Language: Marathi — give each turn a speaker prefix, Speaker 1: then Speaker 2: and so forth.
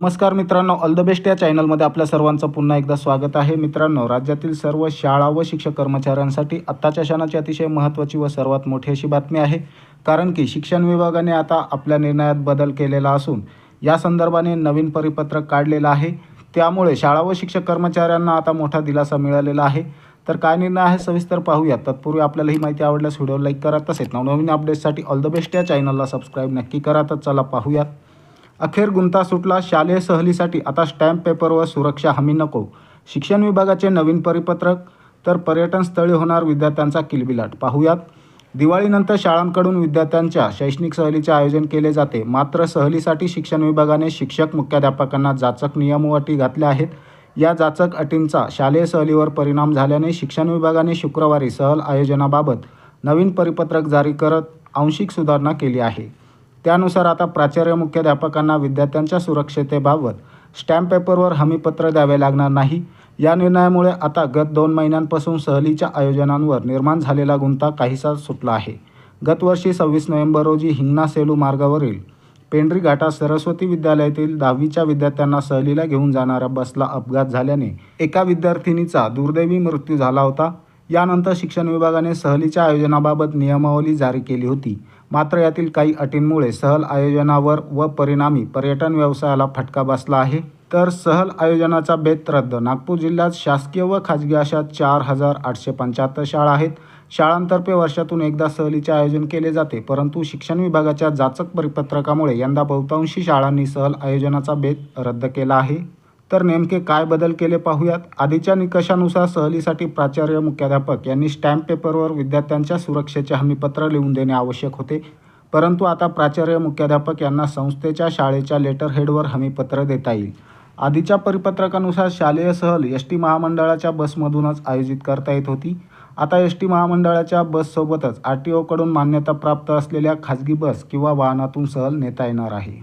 Speaker 1: नमस्कार मित्रांनो ऑल द बेस्ट या चॅनलमध्ये आपल्या सर्वांचं पुन्हा एकदा स्वागत आहे. मित्रांनो राज्यातील सर्व शाळा व शिक्षक कर्मचाऱ्यांसाठी आत्ताच्या क्षणाची अतिशय महत्त्वाची व सर्वात मोठी अशी बातमी आहे. कारण की शिक्षण विभागाने आता आपल्या निर्णयात बदल केलेला असून या संदर्भाने नवीन परिपत्रक काढलेलं आहे. त्यामुळे शाळा व शिक्षक कर्मचाऱ्यांना आता मोठा दिलासा मिळालेला आहे. तर काय निर्णय आहे सविस्तर पाहूयात. तत्पूर्वी आपल्याला ही माहिती आवडल्यास व्हिडिओ लाईक करा. तसेच नवनवीन अपडेट्ससाठी ऑल द बेस्ट या चॅनलला सबस्क्राईब नक्की करा. तर चला पाहूयात. अखेर गुंता सुटला शालेय सहलीसाठी. आता स्टॅम्प पेपर व सुरक्षा हमी नको. शिक्षण विभागाचे नवीन परिपत्रक तर पर्यटन स्थळी होणार विद्यार्थ्यांचा किलबिलाट. पाहूयात. दिवाळीनंतर शाळांकडून विद्यार्थ्यांच्या शैक्षणिक सहलीचे आयोजन केले जाते. मात्र सहलीसाठी शिक्षण विभागाने शिक्षक मुख्याध्यापकांना जाचक नियम व अटी घातल्या आहेत. या जाचक अटींचा शालेय सहलीवर परिणाम झाल्याने शिक्षण विभागाने शुक्रवारी सहल आयोजनाबाबत नवीन परिपत्रक जारी करत आंशिक सुधारणा केली आहे. त्यानुसार आता प्राचार्य मुख्याध्यापकांना विद्यार्थ्यांच्या सुरक्षतेबाबत स्टॅम्प पेपरवर हमीपत्र द्यावे लागणार नाही. या निर्णयामुळे आता गत दोन महिन्यांपासून सहलीच्या आयोजनांवर निर्माण झालेला गुंता काहीसा सुटला आहे. गतवर्षी सव्वीस नोव्हेंबर रोजी हिंगणा सेलू मार्गावरील पेंढरी घाटात सरस्वती विद्यालयातील दहावीच्या विद्यार्थ्यांना सहलीला घेऊन जाणाऱ्या बसला अपघात झाल्याने एका विद्यार्थिनीचा दुर्दैवी मृत्यू झाला होता. यानंतर शिक्षण विभागाने सहलीच्या आयोजनाबाबत नियमावली जारी केली होती. मात्र यातील काही अटींमुळे सहल आयोजनावर व परिणामी पर्यटन व्यवसायाला फटका बसला आहे. तर सहल आयोजनाचा बेत रद्द. नागपूर जिल्ह्यात शासकीय व खाजगी अशा चार हजार आठशे पंच्याहत्तर शाळा आहेत. शाळांतर्फे वर्षातून एकदा सहलीचे आयोजन केले जाते. परंतु शिक्षण विभागाच्या जाचक परिपत्रकामुळे यंदा बहुतांशी शाळांनी सहल आयोजनाचा बेत रद्द केला आहे. तर नेमके काय बदल केले पाहूयात? आधीच्या निकषानुसार सहलीसाठी प्राचार्य मुख्याध्यापक यांनी स्टॅम्प पेपरवर विद्यार्थ्यांच्या सुरक्षेचे हमीपत्र लिहून देणे आवश्यक होते. परंतु आता प्राचार्य मुख्याध्यापक यांना संस्थेच्या शाळेच्या लेटर हेडवर हमीपत्र देता येईल. आधीच्या परिपत्रकानुसार शालेय सहल एस टी महामंडळाच्या बसमधूनच आयोजित करता येत होती. आता एस टी महामंडळाच्या बससोबतच आर टी ओकडून मान्यताप्राप्त असलेल्या खाजगी बस किंवा वाहनातून सहल नेता येणार आहे.